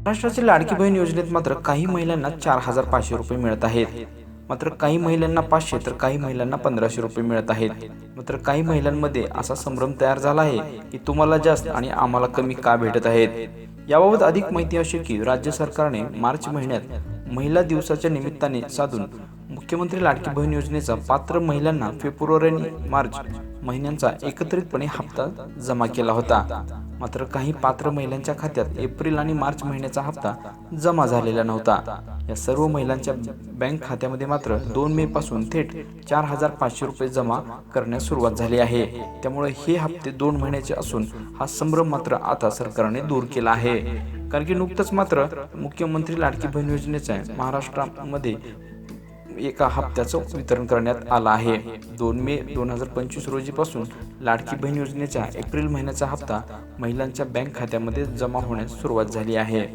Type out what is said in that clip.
महाराष्ट्राच्या लाडकी बहीण योजनेत मात्र काही महिलांना चार हजार पाचशे रुपये मिळत आहेत. मात्र काही महिलांना पाचशे तर काही महिलांना पंधराशे रुपये मिळत आहेत. मात्र काही महिलांमध्ये असा संभ्रम तयार झाला आहे की तुम्हाला जास्त आणि आम्हाला कमी का भेटत आहेत? याबाबत अधिक माहिती अशी की राज्य सरकारने मार्च महिन्यात महिला दिवसाच्या निमित्ताने साधून मुख्यमंत्री लाडकी बहीण योजनेचा पात्र महिलांना फेब्रुवारी आणि मार्च महिन्यांचा एकत्रितपणे हप्ता जमा केला होता. मात्र काही पात्र महिलांच्या खात्यात एप्रिल आणि मार्च महिन्याचा हप्ता जमा झालेला नव्हता. या सर्व महिलांच्या बँक खात्यामध्ये मात्र दोन मे पासून थेट चार हजार पाचशे रुपये जमा करण्यास सुरुवात झाली आहे. त्यामुळे हे हप्ते दोन महिन्याचे असून हा संभ्रम मात्र आता सरकारने दूर केला आहे. कारण की नुकतंच मात्र मुख्यमंत्री लाडकी बहीण योजनेचा महाराष्ट्रामध्ये एका हप्त्याचं वितरण करण्यात आलं आहे. दोन मे दोन हजार पंचवीस रोजीपासून लाडकी बहीण योजनेचा एप्रिल महिन्याचा हप्ता महिलांच्या बँक खात्यामध्ये जमा होण्यास सुरुवात झाली आहे.